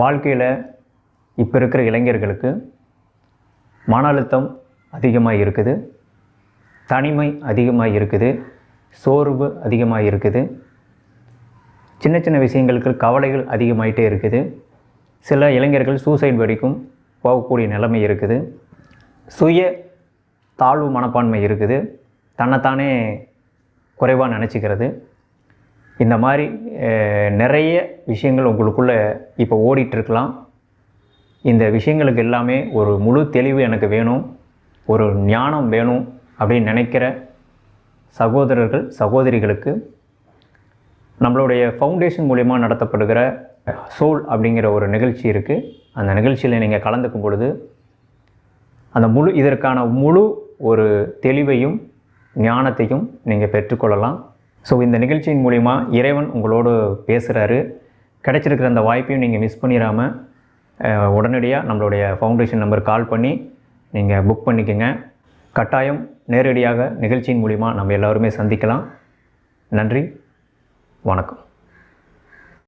வாழ்க்கையில் இப்போ இருக்கிற இளைஞர்களுக்கு மன அழுத்தம் அதிகமாக இருக்குது. தனிமை அதிகமாக இருக்குது. சோர்வு அதிகமாக இருக்குது. சின்ன சின்ன விஷயங்களுக்கு கவலைகள் அதிகமாயிட்டே இருக்குது. சில இளைஞர்கள் சூசைட் வரைக்கும் போகக்கூடிய நிலைமை இருக்குது. சுய தாழ்வு மனப்பான்மை இருக்குது. தன்னைத்தானே குறைவாக நினச்சிக்கிறது. இந்த மாதிரி நிறைய விஷயங்கள் உங்களுக்குள்ளே இப்போ ஓடிட்டுருக்கலாம். இந்த விஷயங்களுக்கு எல்லாமே ஒரு முழு தெளிவு எனக்கு வேணும். ஒரு ஞானம் வேணும் அப்படின்னு நினைக்கிற சகோதரர்கள் சகோதரிகளுக்கு நம்மளுடைய ஃபவுண்டேஷன் மூலிமா நடத்தப்படுகிற சோல் அப்படிங்கிற ஒரு நிகழ்ச்சி இருக்குது அந்த நிகழ்ச்சியில் நீங்கள் கலந்துக்கும் பொழுது அந்த முழு இதற்கான முழு ஒரு தெளிவையும் ஞானத்தையும் நீங்கள் பெற்றுக்கொள்ளலாம். ஸோ இந்த நிகழ்ச்சியின் மூலிமா இறைவன் உங்களோடு பேசுகிறாரு கிடைச்சிருக்கிற அந்த வாய்ப்பையும் நீங்கள் மிஸ் பண்ணிடாமல் உடனடியாக நம்மளுடைய ஃபவுண்டேஷன் நம்பர் கால் பண்ணி நீங்கள் புக் பண்ணிக்கோங்க. கட்டாயம் நேரடியாக நிகழ்ச்சியின் மூலிமா நம்ம எல்லோருமே சந்திக்கலாம். நன்றி வணக்கம்.